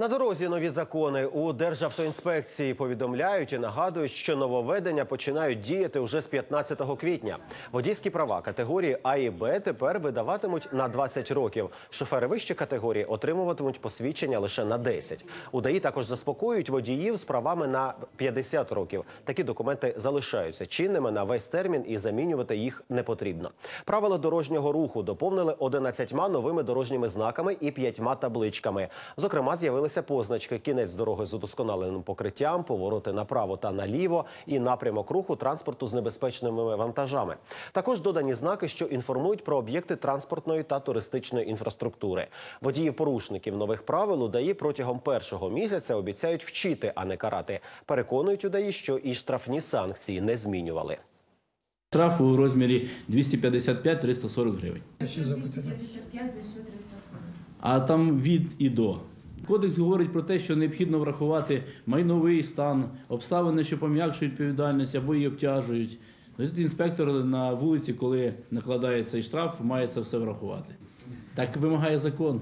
На дорозі нові закони у Державтоінспекції повідомляють і нагадують, що нововведення починають діяти вже з 15 квітня. Водійські права категорії А і Б тепер видаватимуть на 20 років. Шофери вищої категорії отримуватимуть посвідчення лише на 10. УДАІ також заспокоюють водіїв з правами на 50 років. Такі документи залишаються чинними на весь термін і замінювати їх не потрібно. Правила дорожнього руху доповнили 11 новими дорожніми знаками і 5 табличками. Зокрема, з'явилися позначки кінець дороги з удосконаленим покриттям, повороти направо та наліво і напрямок руху транспорту з небезпечними вантажами. Також додані знаки, що інформують про об'єкти транспортної та туристичної інфраструктури. Водіїв порушників нових правил УДАІ протягом першого місяця обіцяють вчити, а не карати. Переконують УДАІ, що і штрафні санкції не змінювали. Штраф у розмірі 255-340 гривень. Ще запитання. 55 за що 340. А там від і до. Кодекс говорить про те, що необхідно врахувати майновий стан, обставини, що пом'якшують відповідальність або її обтяжують. Тут інспектор на вулиці, коли накладає цей штраф, має це все врахувати. Так вимагає закон.